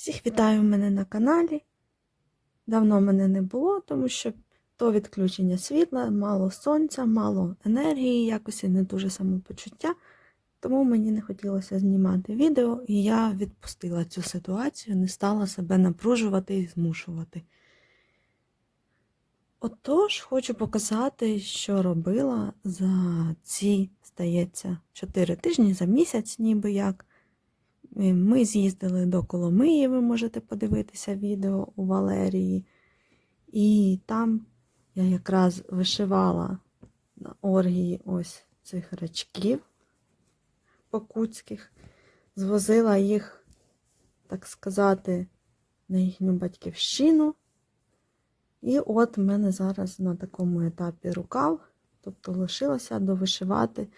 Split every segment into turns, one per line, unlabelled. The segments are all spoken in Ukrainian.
Всіх вітаю мене на каналі. Давно мене не було, тому що то відключення світла, мало сонця, мало енергії, якось і не дуже самопочуття. Тому мені не хотілося знімати відео, і я відпустила цю ситуацію, не стала себе напружувати і змушувати. Отож, хочу показати, що робила за ці, здається, 4 тижні за місяць, ніби як. Е, Ми з'їздили до Коломиї, ви можете подивитися відео у Валерії. І там я якраз вишивала на оргії ось цих рачків покутських, звозила їх, так сказати, на їхню батьківщину. І от в мене зараз на такому етапі рукав, тобто лишилося довишивати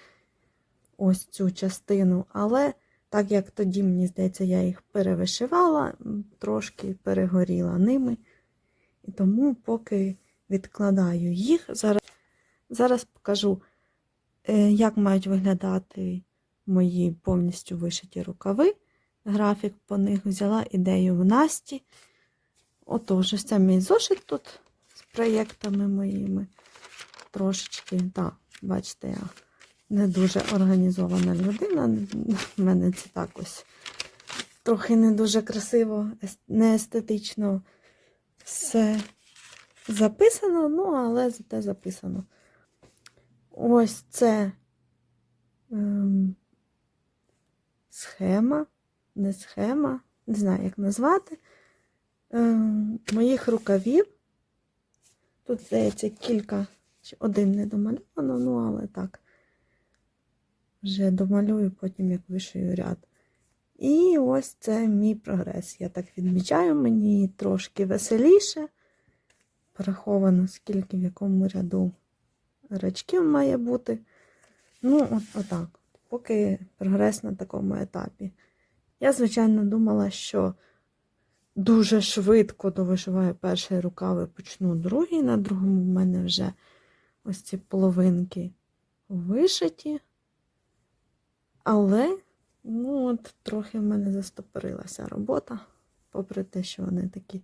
ось цю частину. Але так як тоді, мені здається, я їх перевишивала, трошки перегоріла ними. І тому поки відкладаю їх. Зараз, зараз покажу, е, як мають виглядати мої повністю вишиті рукави. Графік по них взяла ідею в Насті. Отож, це мій зошит тут з проєктами моїми. Трошечки, так, бачите, я не дуже організована людина. В мене це так ось трохи не дуже красиво, не естетично все записано, ну, але зате записано. Ось це ем, схема, не схема, не знаю, як назвати. Ем, моїх рукавів. Тут, здається, кілька, чи один не домальовано, ну, але так. Вже домалюю, потім як вишию ряд. І ось це мій прогрес. Я так відмічаю, мені трошки веселіше. Пораховано, скільки в якому ряду рачків має бути. Ну, от, отак. Поки прогрес на такому етапі. Я, звичайно, думала, що дуже швидко довишиваю перший рукав і почну другий. На другому в мене вже ось ці половинки вишиті. Але, ну, от трохи в мене застопорилася робота, попри те, що вони такі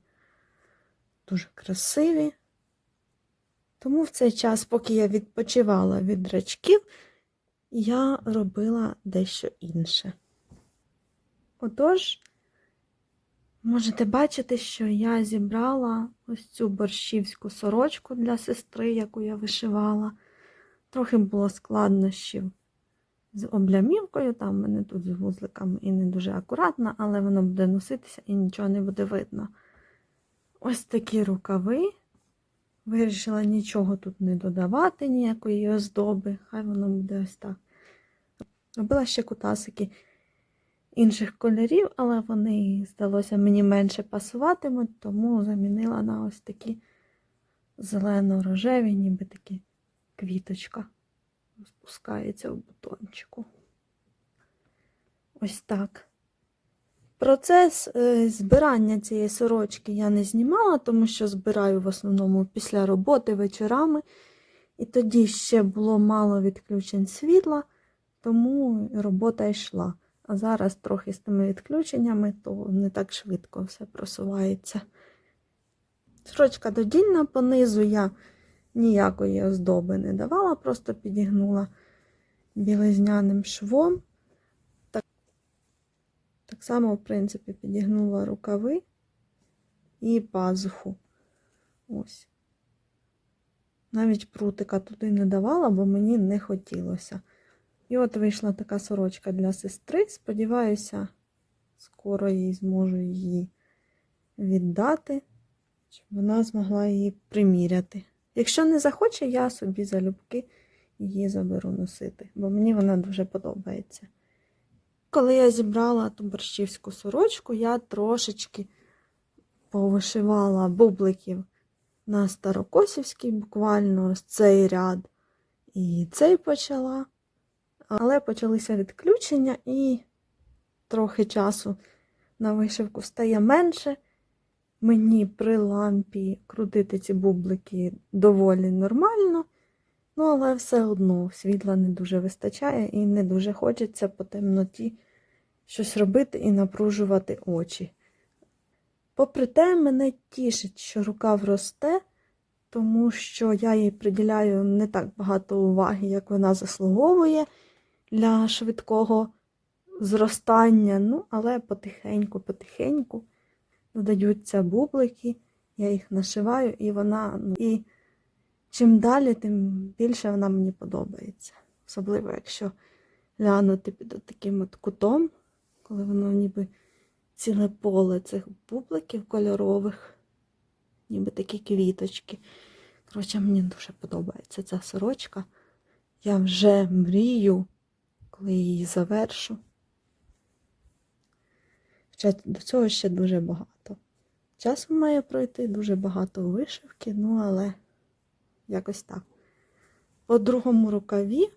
дуже красиві. Тому в цей час, поки я відпочивала від рачків, я робила дещо інше. Отож, можете бачити, що я зібрала ось цю борщівську сорочку для сестри, яку я вишивала. Трохи було складнощів з облямівкою, там мене тут з вузликами і не дуже акуратно, але воно буде носитися і нічого не буде видно. Ось такі рукави. Вирішила нічого тут не додавати, ніякої оздоби, хай воно буде ось так. Робила ще кутасики інших кольорів, але вони, здалося, мені менше пасуватимуть, тому замінила на ось такі зелено-рожеві, ніби такі квіточка. Спускається в бутончику. Ось так. Процес е, збирання цієї сорочки я не знімала, тому що збираю в основному після роботи вечорами. І тоді ще було мало відключень світла, тому робота йшла. А зараз трохи з тими відключеннями, то не так швидко все просувається. Сорочка додільна, понизу я ніякої оздоби не давала, просто підігнула білизняним швом. Так, так само, в принципі, підігнула рукави і пазуху. Ось. Навіть прутика туди не давала, бо мені не хотілося. І от вийшла така сорочка для сестри. Сподіваюся, скоро їй зможу її віддати, щоб вона змогла її приміряти. Якщо не захоче, я собі залюбки її заберу носити, бо мені вона дуже подобається. Коли я зібрала ту борщівську сорочку, я трошечки повишивала бубликів на Старокосівський, буквально ось цей ряд. І цей почала. Але почалися відключення, і трохи часу на вишивку стає менше. Мені при лампі крутити ці бублики доволі нормально, ну, але все одно світла не дуже вистачає і не дуже хочеться по темноті щось робити і напружувати очі. Попри те, мене тішить, що рукав росте, тому що я їй приділяю не так багато уваги, як вона заслуговує для швидкого зростання. Ну, але потихеньку-потихеньку додаються бублики, я їх нашиваю, і вона. Ну, і чим далі, тим більше вона мені подобається. Особливо, якщо глянути під таким от кутом, коли воно ніби ціле поле цих бубликів кольорових, ніби такі квіточки. Коротше, мені дуже подобається ця сорочка. Я вже мрію, коли її завершу. Хоча до цього ще дуже багато. Часу має пройти дуже багато вишивки, ну але якось так. По другому рукаві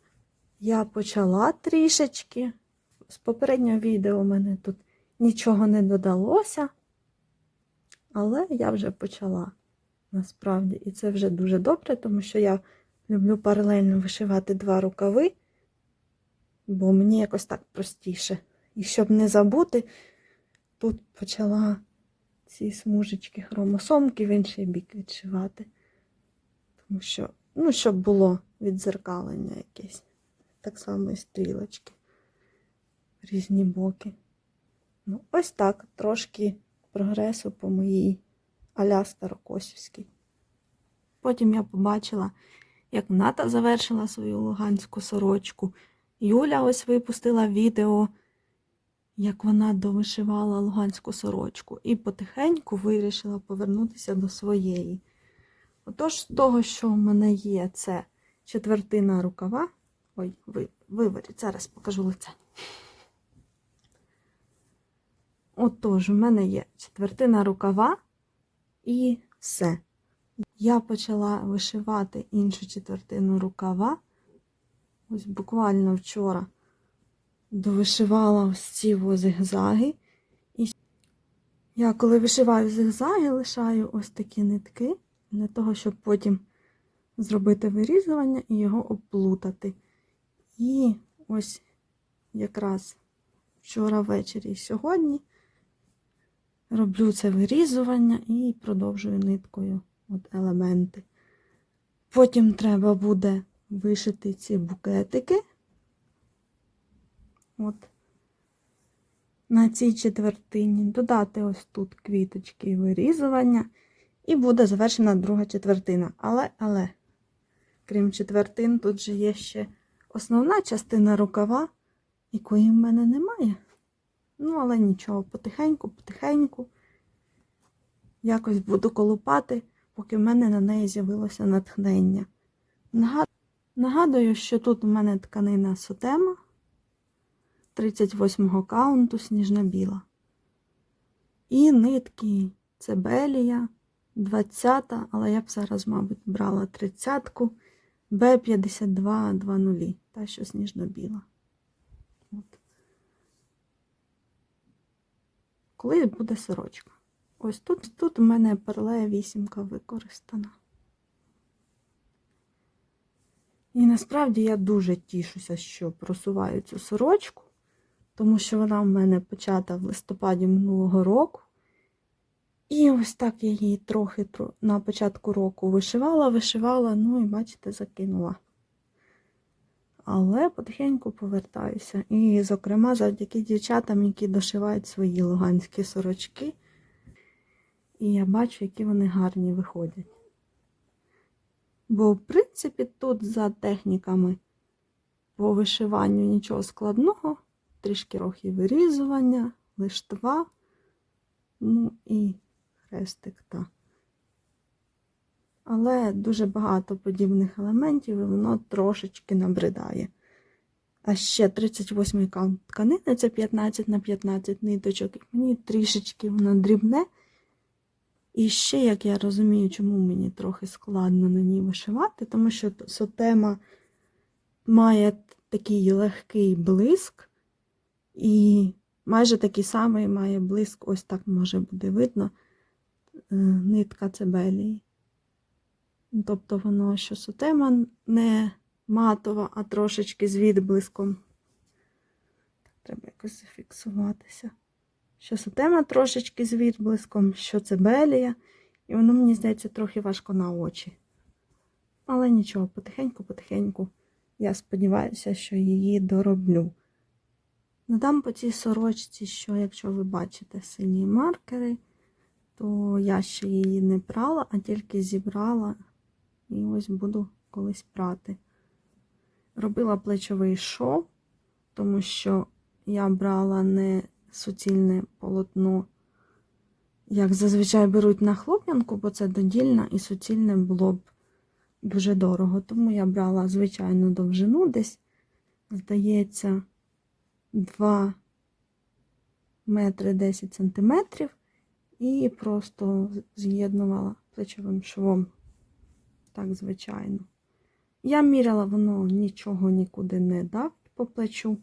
я почала трішечки. З попереднього відео у мене тут нічого не додалося, але я вже почала насправді. І це вже дуже добре, тому що я люблю паралельно вишивати два рукави, бо мені якось так простіше. І щоб не забути, тут почала ці смужечки хромосомки в інший бік відшивати. Тому що, ну, щоб було відзеркалення якесь. Так само і стрілочки. Різні боки. Ну, ось так, трошки прогресу по моїй аля Старокосівській. Потім я побачила, як Ната завершила свою луганську сорочку. Юля ось випустила відео, як вона довишивала луганську сорочку, і потихеньку вирішила повернутися до своєї. Отож, з того, що в мене є, це четвертина рукава. Ой, ви, виворіть, зараз покажу лице. Отож, в мене є четвертина рукава і все. Я почала вишивати іншу четвертину рукава. Ось буквально вчора довишивала ось ці зигзаги. І я коли вишиваю зигзаги, лишаю ось такі нитки для того, щоб потім зробити вирізування і його обплутати. І ось якраз вчора ввечері і сьогодні роблю це вирізування і продовжую ниткою от елементи. Потім треба буде вишити ці букетики. От. На цій четвертині додати ось тут квіточки і вирізування, і буде завершена друга четвертина. Але, але, крім четвертин, тут же є ще основна частина рукава, якої в мене немає. Ну, але нічого, потихеньку, потихеньку. Якось буду колупати, поки в мене на неї з'явилося натхнення. Нагадую, що тут у мене тканина сотема 38-го каунту сніжно-біла. І нитки цебелія 20, але я б зараз, мабуть, брала 30-ку Б5220, та що сніжно-біла. От. Коли буде сорочка. Ось тут тут у мене перлея вісімка використана. І насправді я дуже тішуся, що просуваю цю сорочку, тому що вона в мене почата в листопаді минулого року. І ось так я її трохи на початку року вишивала, вишивала, ну і, бачите, закинула. Але потихеньку повертаюся. І, зокрема, завдяки дівчатам, які дошивають свої луганські сорочки. І я бачу, які вони гарні виходять. Бо, в принципі, тут за техніками по вишиванню нічого складного, трішки рохи вирізування, лиштва, ну і хрестик та. Але дуже багато подібних елементів і воно трошечки набридає. А ще 38 каунт тканини це 15 на 15 ниточок. Мені трішечки воно дрібне. І ще, як я розумію, чому мені трохи складно на ній вишивати, тому що сотема має такий легкий блиск, і майже такий самий має блиск, ось так може буде видно, е, нитка цебелії. Тобто воно, що сотема не матова, а трошечки з відблиском. Треба якось зафіксуватися, що сатема трошечки з відблиском, що це белія. І воно, мені здається, трохи важко на очі. Але нічого, потихеньку-потихеньку. Я сподіваюся, що її дороблю. Надам по цій сорочці, що якщо ви бачите сині маркери, то я ще її не прала, а тільки зібрала і ось буду колись прати. Робила плечовий шов, тому що я брала не суцільне полотно, як зазвичай беруть на хлоп'янку, бо це додільна і суцільне було б дуже дорого. Тому я брала звичайну довжину десь, здається, 2 метри 10 сантиметрів і просто з'єднувала плечовим швом. Так, звичайно. Я міряла, воно нічого нікуди не дав по плечу.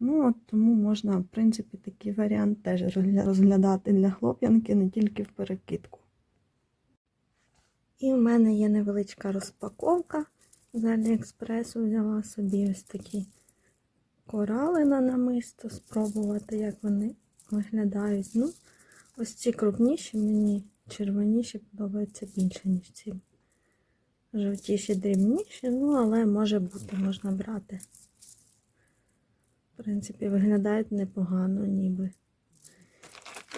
Ну, от тому можна, в принципі, такий варіант теж розглядати для хлоп'янки, не тільки в перекидку. І в мене є невеличка розпаковка. З Аліекспресу взяла собі ось такі корали на намисто, спробувати, як вони виглядають. Ну, ось ці крупніші, мені червоніші подобаються більше, ніж ці жовтіші, дрібніші, ну, але може бути, можна брати. В принципі, виглядають непогано, ніби.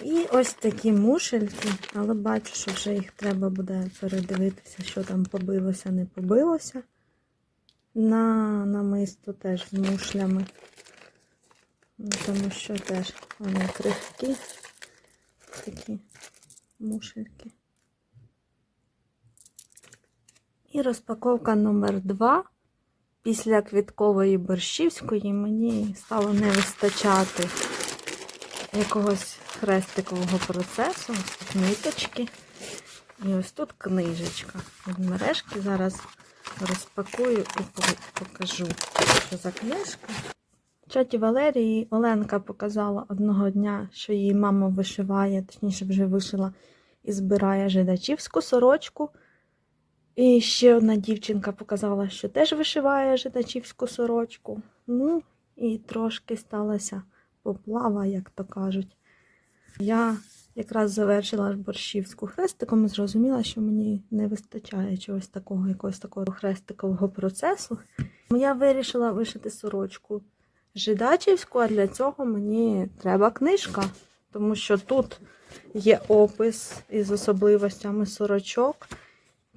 І ось такі мушельки, але бачу, що вже їх треба буде передивитися, що там побилося, не побилося. На намисто теж з мушлями. Ну, Тому що теж вони крихкі. Такі мушельки. І розпаковка номер 2 Після квіткової борщівської мені стало не вистачати якогось хрестикового процесу. Ось ниточки. І ось тут книжечка від мережки. Зараз розпакую і покажу, що за книжка. В чаті Валерії Оленка показала одного дня, що її мама вишиває, точніше вже вишила і збирає жидачівську сорочку. І ще одна дівчинка показала, що теж вишиває жидачівську сорочку. Ну, і трошки сталася поплава, як то кажуть. Я якраз завершила борщівську хрестиком зрозуміла, що мені не вистачає чогось такого, якогось такого хрестикового процесу. Я вирішила вишити сорочку жидачівську, а для цього мені треба книжка, тому що тут є опис із особливостями сорочок.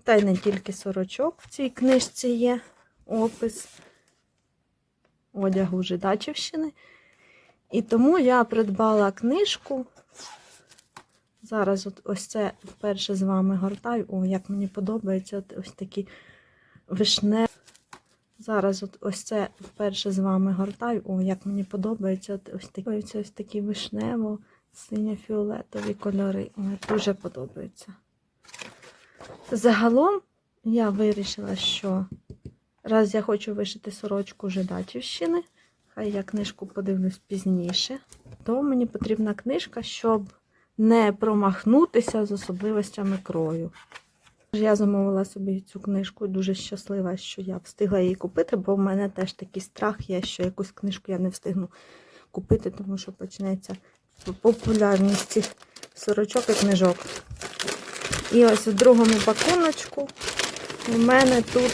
Та й не тільки сорочок в цій книжці є опис одягу Жидачівщини. І тому я придбала книжку. Зараз от ось це вперше з вами гортаю. О, як мені подобається от ось такі вишне. Зараз от ось це вперше з вами гортаю. О, як мені подобається от ось такі, ось, такі вишнево, синьо-фіолетові кольори. Ой, дуже подобається. Загалом я вирішила, що раз я хочу вишити сорочку Жидачівщини, хай я книжку подивлюсь пізніше, то мені потрібна книжка, щоб не промахнутися з особливостями крою. Я замовила собі цю книжку дуже щаслива, що я встигла її купити, бо в мене теж такий страх є, що якусь книжку я не встигну купити, тому що почнеться популярність цих сорочок і книжок. І ось у другому пакуночку у мене тут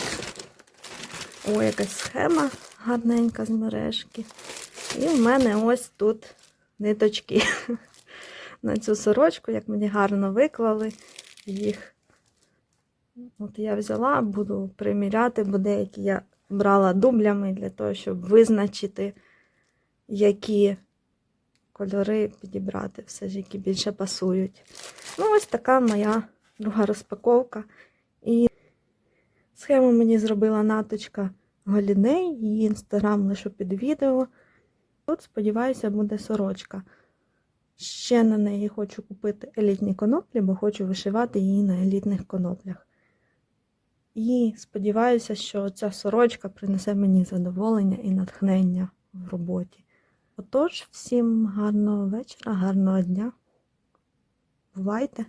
о, якась схема гарненька з мережки. І в мене ось тут ниточки на цю сорочку, як мені гарно виклали їх. От я взяла, буду приміряти, бо деякі я брала дублями для того, щоб визначити, які кольори підібрати, все ж які більше пасують. Ну, ось така моя друга розпаковка. І схему мені зробила наточка Голіней, її інстаграм лишу під відео. Тут, сподіваюся, буде сорочка. Ще на неї хочу купити елітні коноплі, бо хочу вишивати її на елітних коноплях. І сподіваюся, що ця сорочка принесе мені задоволення і натхнення в роботі. Отож, всім гарного вечора, гарного дня. Бувайте!